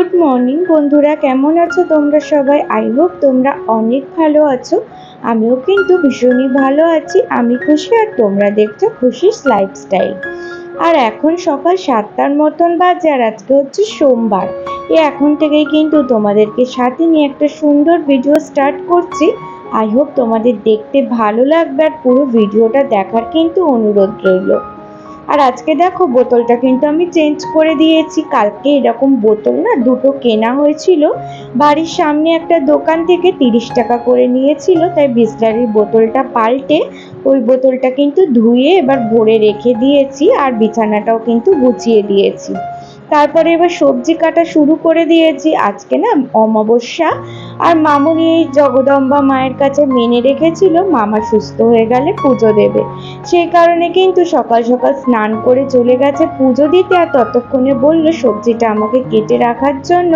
Good morning বন্ধুরা, কেমন আছো তোমরা সবাই? আই হোপ তোমরা অনেক ভালো আছো। আমিও কিন্তু ভীষণই ভালো আছি। আমি খুশি আর তোমরা দেখছ খুশিস লাইফস্টাইল আর এখন সকাল সাতটার মতন বাজে আর আজকে হচ্ছে সোমবার। এ এখন থেকেই কিন্তু তোমাদেরকে সাথে নিয়ে একটা সুন্দর ভিডিও স্টার্ট করছি। আই হোপ তোমাদের দেখতে ভালো লাগবে আর পুরো ভিডিওটা দেখার কিন্তু অনুরোধ রইল। আর আজকে দেখো বোতলটা কিন্তু আমি চেঞ্জ করে দিয়েছি। কালকে এরকম বোতল না দুটো কেনা হয়েছিল। বাড়ির সামনে একটা দোকান থেকে তিরিশ টাকা করে নিয়েছিল, তাই বিসলারির বোতলটা পাল্টে ওই বোতলটা কিন্তু ধুয়ে এবার ভরে রেখে দিয়েছি। আর বিছানাটাও কিন্তু গুছিয়ে দিয়েছি। তারপরে এবার সবজি কাটা শুরু করে দিয়েছি। আজকে না অমাবস্যা। আর মামুনি এই জগদম্বা মায়ের কাছে মেনে রেখেছিল, মামা সুস্থ হয়ে গেলে পুজো দেবে। সেই কারণে কিন্তু সকাল সকাল স্নান করে চলে গেছে পুজো দিতে। আর ততক্ষণে বলল, সবজিটা আমাকে কেটে রাখার জন্য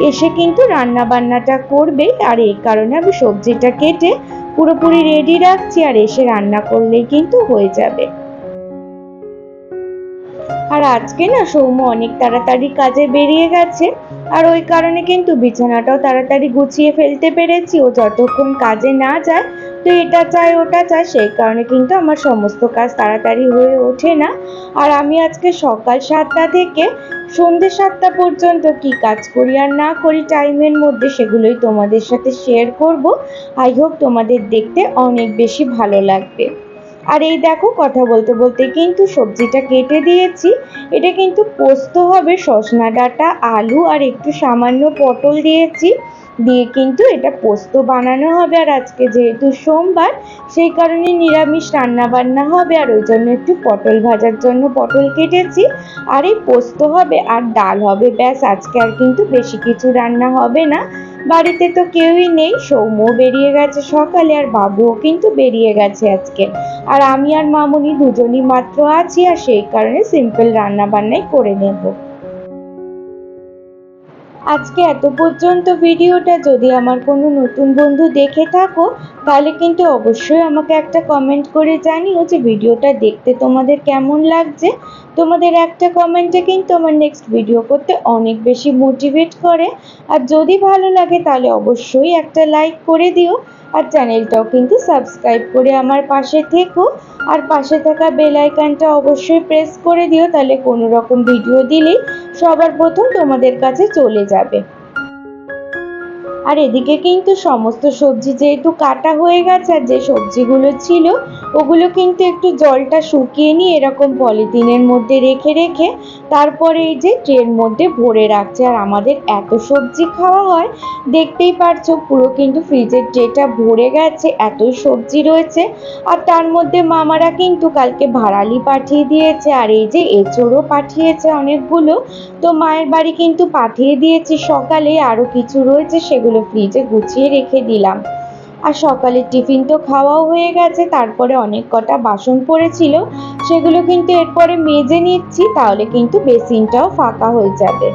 এসে কিন্তু রান্না বান্নাটা করবে। আর এই কারণে আমি সবজিটা কেটে পুরোপুরি রেডি রাখছি। আর এসে রান্না করলেই কিন্তু হয়ে যাবে। আর আজকে না সৌম্য অনেক তাড়াতাড়ি কাজে বেরিয়ে গেছে। আর ওই কারণে কিন্তু বিছানাটাও তাড়াতাড়ি গুছিয়ে ফেলতে পেরেছি। ও যতক্ষণ কাজে না যায়, তো এটা চাই ওটা চাই সেই কারণে কিন্তু আমার সমস্ত কাজ তাড়াতাড়ি হয়ে ওঠে না। আর আমি আজকে সকাল সাতটা থেকে সন্ধে সাতটা পর্যন্ত কি কাজ করি আর না করি টাইমের মধ্যে সেগুলোই তোমাদের সাথে শেয়ার করব। আই হোপ তোমাদের দেখতে অনেক বেশি ভালো লাগবে। আর এই দেখো কথা বলতে বলতে কিন্তু সবজিটা কেটে দিয়েছি। এটা কিন্তু পোস্ত হবে, সজনা ডাঁটা, আলু আর একটু সামান্য পটল দিয়েছি। দিয়ে কিন্তু এটা পোস্ত বানানো হবে আর আজকে যেহেতু সোমবার, সেই কারণে নিরামিষ রান্না বান্না হবে আর ওই জন্য একটু পটল ভাজার জন্য পটল কেটেছি। আর এই পোস্ত হবে আর ডাল হবে, ব্যাস আজকে আর কিন্তু বেশি কিছু রান্না হবে না। বাড়িতে তো কেউই নেই। সৌম্য বেরিয়ে গেছে সকালে আর বাবুও কিন্তু বেরিয়ে গেছে আজকে। আর আমি আর মামুনি দুজনই মাত্র আছি আর সেই কারণে সিম্পল রান্না বান্নাই করে নেব। আজকে এত পর্যন্ত ভিডিওটা যদি আমার কোনো নতুন বন্ধু দেখে থাকো, তাহলে কিন্তু অবশ্যই আমাকে একটা কমেন্ট করে জানিও যে ভিডিওটা দেখতে তোমাদের কেমন লাগছে। তোমাদের একটা কমেন্টে কিন্তু আমার নেক্সট ভিডিও করতে অনেক বেশি মোটিভেট করে। আর যদি ভালো লাগে তাহলে অবশ্যই একটা লাইক করে দিও। আর চ্যানেলটাও কিন্তু সাবস্ক্রাইব করে আমার পাশে থেকো। আর পাশে থাকা বেল আইকনটা অবশ্যই প্রেস করে দিও, তাহলে কোনো রকম ভিডিও দিলেই সবার প্রথম তোমাদের কাছে চলে যাবে। আর এদিকে কিন্তু সমস্ত সবজি যেহেতু কাটা হয়ে গেছে, আর যে সবজিগুলো ছিল, ওগুলো কিন্তু একটু জলটা শুকিয়ে নিয়ে এরকম পলিথিনের মধ্যে রেখে রেখে তারপরে এই যে ট্রের মধ্যে ভরে রাখছে আর আমাদের এত সবজি খাওয়া হয়, দেখতেই পারছ পুরো কিন্তু ফ্রিজের ট্রেটা ভরে গেছে এতই সবজি রয়েছে। আর তার মধ্যে মামারা কিন্তু কালকে ভাড়ালি পাঠিয়ে দিয়েছে আর এই যে এঁচড়ও পাঠিয়েছে অনেকগুলো। তো মায়ের বাড়ি কিন্তু পাঠিয়ে দিয়েছি সকালে, আরও কিছু রয়েছে সেগুলো ফ্রিজে গুছিয়ে রেখে দিলাম। আর সকালের টিফিন তো খাওয়াও হয়ে গেছে, তারপরে অনেক কটা বাসন পড়েছিল, সেগুলো কিন্তু এরপরে মেজে নিচ্ছি, তাহলে কিন্তু বেসিনটাও ফাঁকা হয়ে যাবে।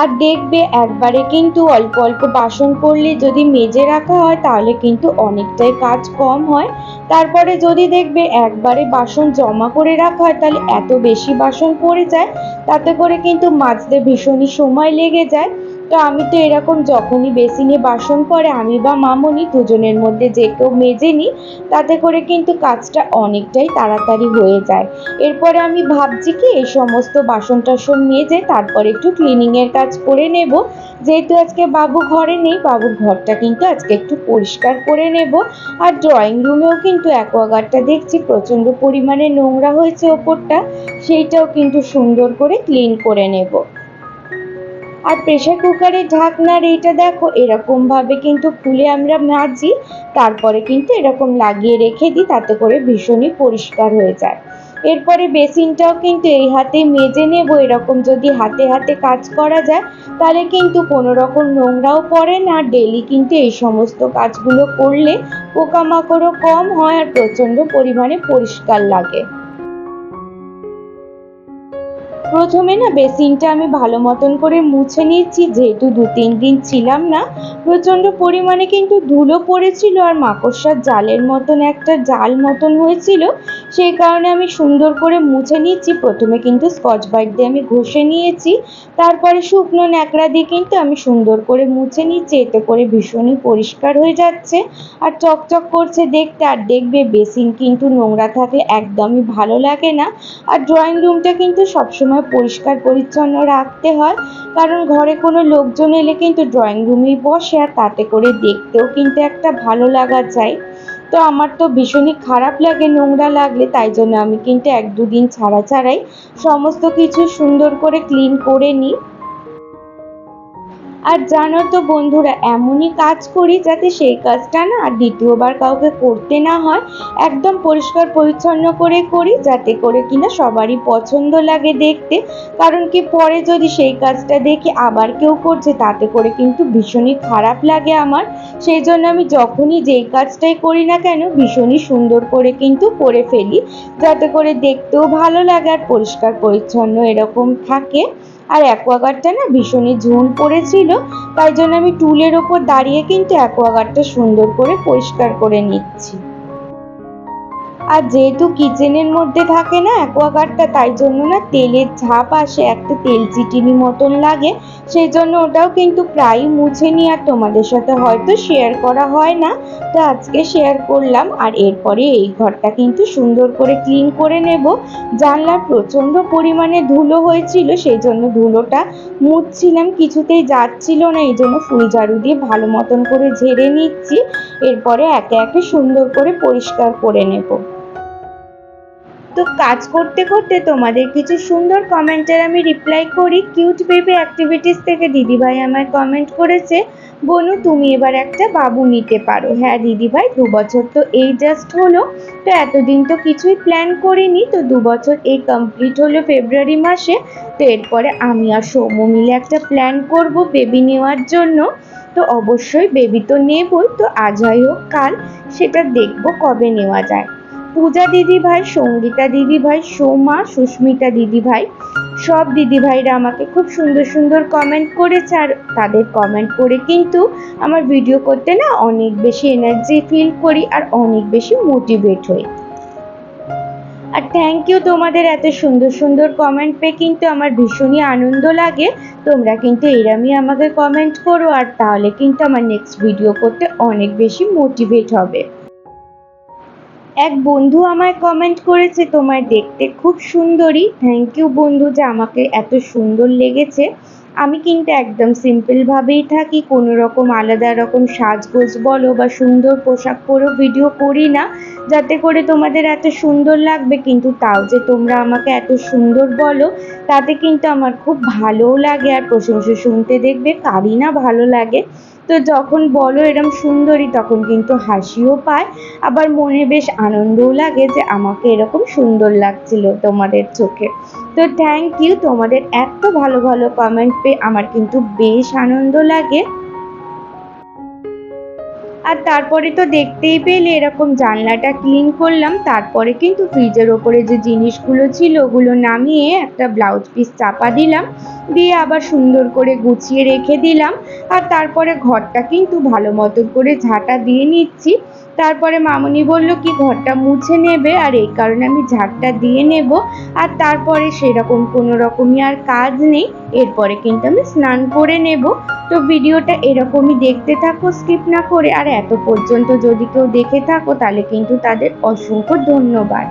আর দেখবে একবারে কিন্তু অল্প অল্প বাসন পড়লে যদি মেজে রাখা হয়, তাহলে কিন্তু অনেকটাই কাজ কম হয়। তারপরে যদি দেখবে একবারে বাসন জমা করে রাখা হয়, তাহলে এত বেশি বাসন পড়ে যায়, তাতে করে কিন্তু মাজতে ভীষণই সময় লেগে যায়। তো আমি তো এরকম যখনই বেসিনে বাসন পড়ে আমি বা মামনি দুজনের মধ্যে যে কেউ মেজে নিই তাতে করে কিন্তু কাজটা অনেকটাই তাড়াতাড়ি হয়ে যায়। এরপরে আমি ভাবছি কি, এই সমস্ত বাসন টাসন মেজে তারপরে একটু ক্লিনিংয়ের কাজ করে নেব। যেহেতু আজকে বাবু ঘরে নেই, বাবুর ঘরটা কিন্তু আজকে একটু পরিষ্কার করে নেব। আর ড্রয়িং রুমেও কিন্তু অ্যাকোয়াগার্ডটা দেখছি, প্রচণ্ড পরিমাণে নোংরা হয়েছে ওপরটা, সেইটাও কিন্তু সুন্দর করে ক্লিন করে নেব। আর প্রেশার কুকারের ঢাকনার এইটা দেখো এরকমভাবে কিন্তু খুলে আমরা মাজি, তারপরে কিন্তু এরকম লাগিয়ে রেখে দিই, তাতে করে ভীষণই পরিষ্কার হয়ে যায়। এরপরে বেসিনটাও কিন্তু এই হাতে মেজে নেব, এরকম যদি হাতে হাতে কাজ করা যায়, তাহলে কিন্তু কোনো রকম নোংরাও পড়ে না ডেলি কিন্তু এই সমস্ত কাজগুলো করলে পোকামাকড়ও কম হয় আর প্রচণ্ড পরিমাণে পরিষ্কার লাগে। প্রথমে না বেসিনটা আমি ভালো মতন করে মুছে নিচ্ছি যেহেতু দু, তিন দিন ছিলাম না, প্রচণ্ড পরিমাণে কিন্তু ধুলো পড়েছিল আর মাকড়সার জালের মতন একটা জাল মতন হয়েছিল, সেই কারণে আমি সুন্দর করে মুছে নিচ্ছি প্রথমে কিন্তু স্কচ ব্রাইট দিয়ে আমি ঘষে নিয়েছি, তারপরে শুকনো ন্যাকড়া দিয়ে কিন্তু আমি সুন্দর করে মুছে নিচ্ছি এতে করে ভীষণই পরিষ্কার হয়ে যাচ্ছে আর চকচক করছে দেখতে আর দেখবে বেসিন কিন্তু নোংরা থাকলে একদমই ভালো লাগে না। আর ড্রয়িং রুমটা কিন্তু সবসময় পরিষ্কার, পরিচ্ছন্ন রাখতে হয়। কারণ ঘরে কোনো লোকজন এলে কিন্তু ড্রয়িং রুমে বসে আর তাতে করে দেখতেও কিন্তু একটা ভালো লাগা চাই তো আমার তো ভীষণই খারাপ লাগে, নোংরা লাগলে। তাই জন্য আমি কিন্তু এক দুদিন ছাড়া ছাড়াই সমস্ত কিছু সুন্দর করে ক্লিন করে নিই। আর জানো তো বন্ধুরা, এমনই কাজ করি যাতে সেই কাজটা না আর দ্বিতীয়বার কাউকে করতে না হয়, একদম পরিষ্কার পরিচ্ছন্ন করে করি, যাতে করে কিনা সবারই পছন্দ লাগে দেখতে। কারণ কি পরে যদি সেই কাজটা দেখে আবার কেউ করছে, তাতে করে কিন্তু ভীষণই খারাপ লাগে আমার। সেই জন্য আমি যখনই যেই কাজটাই করি না কেন, ভীষণই সুন্দর করে কিন্তু করে ফেলি, যাতে করে দেখতেও ভালো লাগে আর পরিষ্কার পরিচ্ছন্ন এরকম থাকে। আর অ্যাকোয়াগার্ডটা না ভীষণই ঝোল পড়েছিল, তাই জন্য আমি টুলের ওপর দাঁড়িয়ে কিন্তু অ্যাকোয়াগার্ডটা সুন্দর করে পরিষ্কার করে নিচ্ছি। আর যেহেতু কিচেনের মধ্যে থাকে না অ্যাকোয়াগার্ডটা তাই জন্য না তেলের ঝাপ আসে, একটা তেল চিটিনি মতন লাগে। সেই জন্য ওটাও কিন্তু প্রায়ই মুছে নিই আর তোমাদের সাথে হয়তো শেয়ার করা হয় না। তো আজকে শেয়ার করলাম, আর এরপরে এই ঘরটা কিন্তু সুন্দর করে ক্লিন করে নেব। জানলার প্রচণ্ড পরিমাণে ধুলো হয়েছিল, সেই জন্য ধুলোটা মুছছিলাম, কিছুতেই যাচ্ছিল না, এই জন্য ফুল ঝাড়ু দিয়ে ভালো মতন করে ঝেড়ে নিচ্ছি। এরপরে একে একে সুন্দর করে পরিষ্কার করে নেব। তো কাজ করতে করতে তোমাদের কিছু সুন্দর কমেন্টের আমি রিপ্লাই করি। কিউট বেবি অ্যাক্টিভিটিস থেকে দিদিভাই আমায় কমেন্ট করেছে, বনু, তুমি এবার একটা বাবু নিতে পারো। হ্যাঁ দিদিভাই, দু বছর তো এই জাস্ট হলো। তো এতদিন তো কিছুই প্ল্যান করিনি, তো দু বছর এই কমপ্লিট হলো ফেব্রুয়ারি মাসে। তো এরপরে আমি আর সৌম্য মিলে একটা প্ল্যান করব বেবি নেওয়ার জন্য। তো অবশ্যই বেবি তো নেবই, তো আজ হয় হোক কাল সেটা দেখব কবে নেওয়া যায়। পূজা দিদিভাই সঙ্গীতা দিদিভাই সোমা, সুস্মিতা দিদিভাই সব দিদিভাইরা আমাকে খুব সুন্দর সুন্দর কমেন্ট করেছে আর তাদের কমেন্ট করে কিন্তু আমার ভিডিও করতে না অনেক বেশি এনার্জি ফিল করি আর অনেক বেশি মোটিভেট হই। আর থ্যাংক ইউ তোমাদের এত সুন্দর সুন্দর কমেন্ট পেয়ে কিন্তু আমার ভীষণই আনন্দ লাগে। তোমরা কিন্তু এরমই আমাকে কমেন্ট করো আর তাহলে কিন্তু আমার নেক্সট ভিডিও করতে অনেক বেশি মোটিভেট হবে। এক বন্ধু আমায় কমেন্ট করেছে, তোমায় দেখতে খুব সুন্দরী। থ্যাংক ইউ বন্ধু যে আমাকে এত সুন্দর লেগেছে। আমি কিন্তু একদম সিম্পলভাবেই থাকি, কোনো রকম আলাদা রকম সাজগোজ বলো বা সুন্দর পোশাক পরেও ভিডিও করি না। যাতে করে তোমাদের এত সুন্দর লাগবে, কিন্তু তাও যে তোমরা আমাকে এত সুন্দর বলো, তাতে কিন্তু আমার খুব ভালোও লাগে আর প্রশংসা শুনতে দেখবে কারই না ভালো লাগে। তো যখন বলো এরম সুন্দরী, তখন কিন্তু হাসিও পায়, আবার মনে বেশ আনন্দও লাগে যে আমাকে এরকম সুন্দর লাগছিল তোমাদের চোখে। তো থ্যাংক ইউ তোমাদের এত ভালো ভালো কমেন্ট পেয়ে আমার কিন্তু বেশ আনন্দ লাগে। আর তারপরে তো দেখতেই পেলে এরকম জানলাটা ক্লিন করলাম। তারপরে কিন্তু ফ্রিজের ওপরে যে জিনিসগুলো ছিল ওগুলো নামিয়ে একটা ব্লাউজ পিস চাপা দিলাম। দিয়ে আবার সুন্দর করে গুছিয়ে রেখে দিলাম। আর তারপরে ঘরটা কিন্তু ভালো মতো করে ঝাঁটা দিয়ে নিচ্ছি। তারপরে মামনি বলল, কি ঘরটা মুছে নেবে? আর এই কারণে আমি ঝাড়টা দিয়ে নেব। আর তারপরে সেরকম কোনো রকমই আর কাজ নেই। এরপরে কিন্তু আমি স্নান করে নেব। তো ভিডিওটা এরকমই দেখতে থাকো, স্কিপ না করে। আর এত পর্যন্ত যদি কেউ দেখে থাকো, তাহলে কিন্তু তাদের অসংখ্য ধন্যবাদ।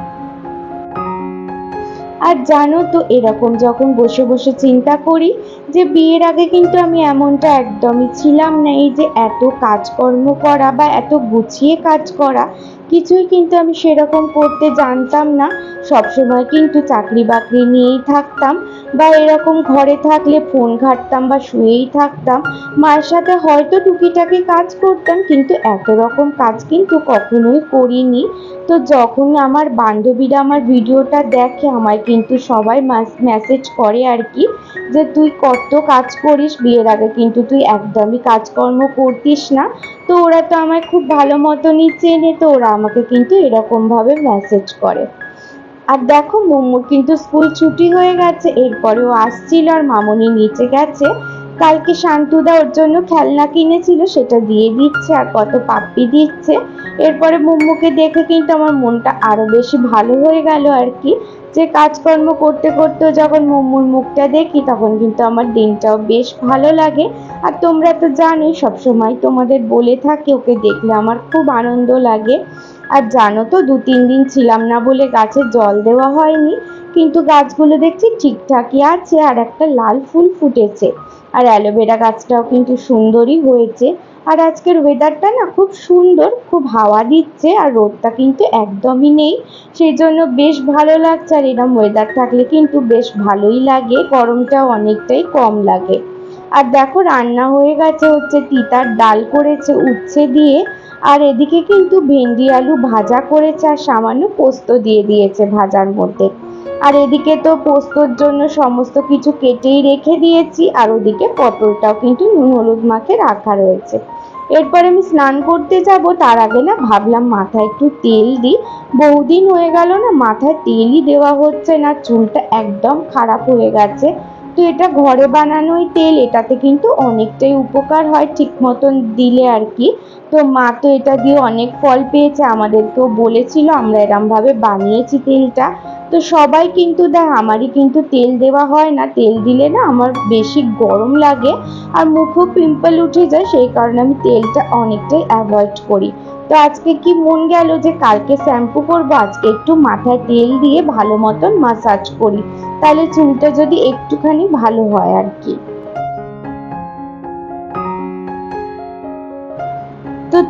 আর জানো তো, এরকম যখন বসে বসে চিন্তা করি যে বিয়ের আগে কিন্তু আমি এমনটা একদমই ছিলাম না। এই যে এত কাজকর্ম করা বা এত গুছিয়ে কাজ করা, কিছুই কিন্তু আমি সেরকম করতে জানতাম না। সবসময় কিন্তু চাকরি বাকরি নিয়েই থাকতাম বা এরকম ঘরে থাকলে ফোন ঘাঁটতাম বা শুয়েই থাকতাম। মায়ের সাথে হয়তো টুকিটাকি কাজ করতাম, কিন্তু এত রকম কাজ কিন্তু কখনোই করিনি। তো যখন আমার বান্ধবীরা আমার ভিডিওটা দেখে, আমায় কিন্তু সবাই মেসেজ করে আর কি। যে তুই কত কাজ করিস বিয়ের আগে, কিন্তু তুই একদমই কাজকর্ম করতিস না। তো ওরা তো আমায় খুব ভালো মতনই চেনে, তো ওরা আমাকে কিন্তু এরকমভাবে মেসেজ করে। আর দেখো মোমোর কিন্তু স্কুল ছুটি হয়ে গেছে, এরপরেও আসছিল আর মামনি নিচে গেছে। কালকে শান্তুদা ওর জন্য খেলনা কিনেছিল, সেটা দিয়ে দিচ্ছে আর কত পাপ্পি দিচ্ছে। এরপরে মোমোকে দেখে কিন্তু আমার মনটা আরও বেশি ভালো হয়ে গেল আর কি। যে কাজকর্ম করতে করতেও যখন মোমোর মুখটা দেখি, তখন কিন্তু আমার দিনটাও বেশ ভালো লাগে। আর তোমরা তো জানোই, সবসময় তোমাদের বলে থাকি, ওকে দেখলে আমার খুব আনন্দ লাগে। আর জানো তো দু তিন দিন ছিলাম না বলে গাছে জল দেওয়া হয়নি। কিন্তু গাছগুলো দেখছি ঠিকঠাকই আছে, আর একটা লাল ফুল ফুটেছে। আর অ্যালোভেরা গাছটাও কিন্তু সুন্দরই হয়েছে। আর আজকের ওয়েদারটা না খুব সুন্দর, খুব হাওয়া দিচ্ছে, আর রোদটা কিন্তু একদমই নেই। সেই জন্য বেশ ভালো লাগছে, আর এরম ওয়েদার থাকলে কিন্তু বেশ ভালোই লাগে। গরমটাও অনেকটাই কম লাগে। আর দেখো, রান্না হয়ে গেছে হচ্ছে, তিতার ডাল করেছে উচ্ছে দিয়ে। আর এদিকে কিন্তু ভেন্ডি আলু ভাজা করেছে, আর সামান্য পোস্ত দিয়ে দিয়েছে ভাজার মধ্যে। আর এদিকে তো পোস্তর জন্য সমস্ত কিছু কেটেই রেখে দিয়েছি, আর ওদিকে পটলটাও কিন্তু নুন হলুদ মাখে রাখা রয়েছে। এরপর আমি স্নান করতে যাব, তার আগে না ভাবলাম মাথায় একটু তেল দিই। বহুদিন হয়ে গেল না মাথায় তেলই দেওয়া হচ্ছে না, চুলটা একদম খারাপ হয়ে গেছে। তো এটা ঘরে বানানোই তেল, এটাতে কিন্তু অনেকটাই উপকার হয় ঠিক মতন দিলে আর কি। তো মা তো এটা দিয়ে অনেক ফল পেয়েছে, আমাদেরকেও বলেছিল, আমরা এরমভাবে বানিয়েছি তেলটা। তো সবাই কিন্তু দেখ, আমারই কিন্তু তেল দেওয়া হয় না। তেল দিলে না আমার বেশি গরম লাগে আর মুখেও পিম্পল উঠে যায়, সেই কারণে আমি তেলটা অনেকটাই অ্যাভয়েড করি। তো আজকে কি মন গেল যে কালকে শ্যাম্পু করব? আজকে একটু মাথায় তেল দিয়ে ভালো মতন মাসাজ করি। তাহলে চুলটা যদি একটুখানি ভালো হয় আর কি।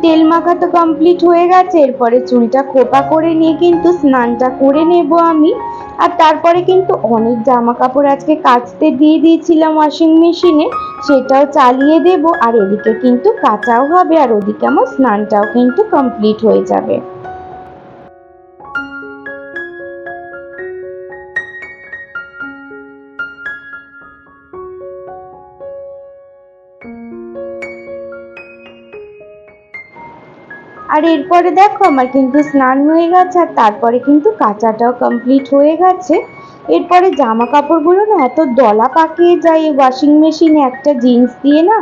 তেল মাখা তো কমপ্লিট হয়ে গেছে। এরপরে চুলটা খোপা করে নিয়ে কিন্তু স্নানটা করে নেব আমি। আর তারপরে কিন্তু অনেক জামা কাপড় আজকে কাচতে দিয়ে দিয়েছিলাম ওয়াশিং মেশিনে সেটাও চালিয়ে দেব। আর এদিকে কিন্তু কাচাও হবে, আর ওদিকে আমার স্নানটাও কিন্তু কমপ্লিট হয়ে যাবে। আর এরপরে দেখো আমার কিন্তু স্নান হয়ে গেছে, আর তারপরে কিন্তু কাঁচাটাও কমপ্লিট হয়ে গেছে। এরপরে জামা কাপড়গুলো না এত দলা পাকিয়ে যায় এই ওয়াশিং মেশিনে একটা জিন্স দিয়ে না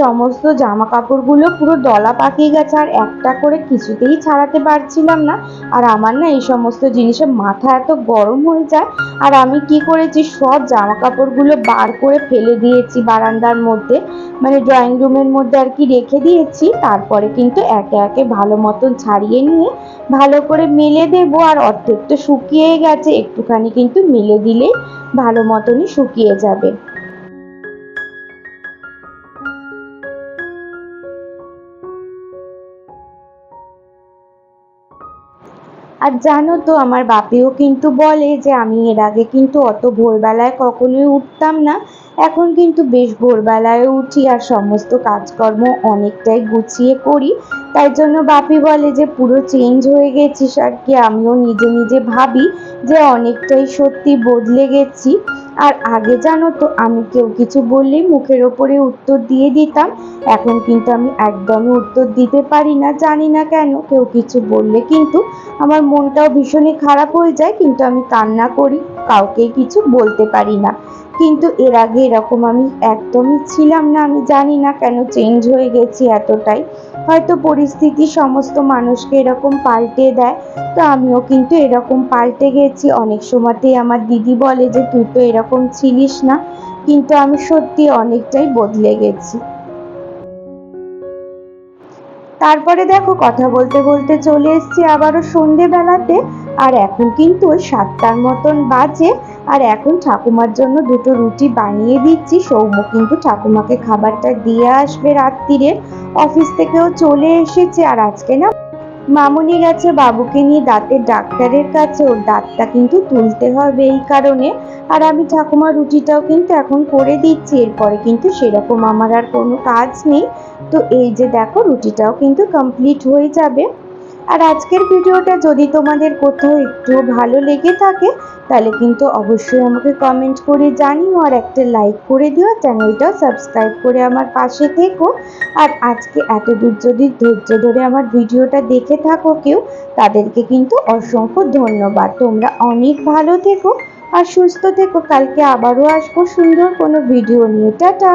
সমস্ত জামা কাপড়গুলো পুরো দলা পাকিয়ে গেছে, আর একটা করে কিছুতেই ছাড়াতে পারছিলাম না। আর আমার না এই সমস্ত জিনিসে মাথা এত গরম হয়ে যায়, আর আমি কি করেছি, সব জামা কাপড়গুলো বার করে ফেলে দিয়েছি বারান্দার মধ্যে। মানে ড্রয়িং রুমের মধ্যে আর কি রেখে দিয়েছি, তারপরে কিন্তু একে একে ভালো মতন ছাড়িয়ে নিয়ে ভালো করে মেলে দেবো, আর অর্ধেক তো শুকিয়ে গেছে, একটুখানি কিন্তু মেলে দিলে ভালো মতনই শুকিয়ে যাবে। আর জানো তো, আমার বাপিও কিন্তু বলে যে আমি এর আগে কিন্তু অত ভোরবেলায় কখনোই উঠতাম না। এখন কিন্তু বেশ ভোরবেলায় উঠি আর সমস্ত কাজকর্ম অনেকটাই গুছিয়ে করি। তাই জন্য বাপি বলে যে পুরো চেঞ্জ হয়ে গেছিস আর কি, আমিও নিজে নিজে ভাবি যে অনেকটাই সত্যি বদলে গেছি। আর আগে জানো তো, আমি কেউ কিছু বললেই মুখের ওপরে উত্তর দিয়ে দিতাম। এখন কিন্তু আমি একদমই উত্তর দিতে পারি না, জানি না কেন। কেউ কিছু বললে কিন্তু আমার মনটাও ভীষণই খারাপ হয়ে যায়, কিন্তু আমি কান্না করি, কাউকে কিছু বলতে পারি না। কিন্তু এর আগে এরকম আমি একদমই ছিলাম না, আমি জানি না কেন চেঞ্জ হয়ে গেছি এতটাই। হয়তো পরিস্থিতি সমস্ত মানুষকে এরকম পাল্টে দেয়, তো আমিও কিন্তু এরকম পাল্টে গেছি। অনেক সময়তেই আমার দিদি বলে যে, তুই তো এরকম ছিলিস না। কিন্তু আমি সত্যি অনেকটাই বদলে গেছি। তারপরে দেখো, কথা বলতে বলতে চলে এসছি আবারও সন্ধেবেলাতে। আর এখন কিন্তু সাতটার মতন বাজে, আর এখন ঠাকুমার জন্য দুটো রুটি বানিয়ে দিচ্ছি। সৌম্য কিন্তু ঠাকুমাকে খাবারটা দিয়ে আসবে রাত্রিরে। অফিস থেকেও চলে এসেছে। আর আজকে না মামুনি গেছে বাবুকে নিয়ে দাঁতের ডাক্তারের কাছে। ওর দাঁতটা কিন্তু তুলতে হবে এই কারণে। আর আমি ঠাকুমার রুটিটাও কিন্তু এখন করে দিচ্ছি। এরপরে কিন্তু সেরকম আমার আর কোনো কাজ নেই। তো এই যে দেখো রুটিটাও কিন্তু কমপ্লিট হয়ে যাবে। আর আজকের ভিডিওটা যদি তোমাদের কোথাও একটু ভালো লেগে থাকে, তাহলে কিন্তু অবশ্যই আমাকে কমেন্ট করে জানিও আর একটা লাইক করে দিও চ্যানেলটা সাবস্ক্রাইব করে আমার পাশে থেকো। আর আজকে এত দূর যদি ধৈর্য ধরে আমার ভিডিওটা দেখে থাকো কেউ, তাদেরকে কিন্তু অসংখ্য ধন্যবাদ। তোমরা অনেক ভালো থেকো আর সুস্থ থেকো। কালকে আবারও আসব সুন্দর কোনো ভিডিও নিয়ে। টাটা!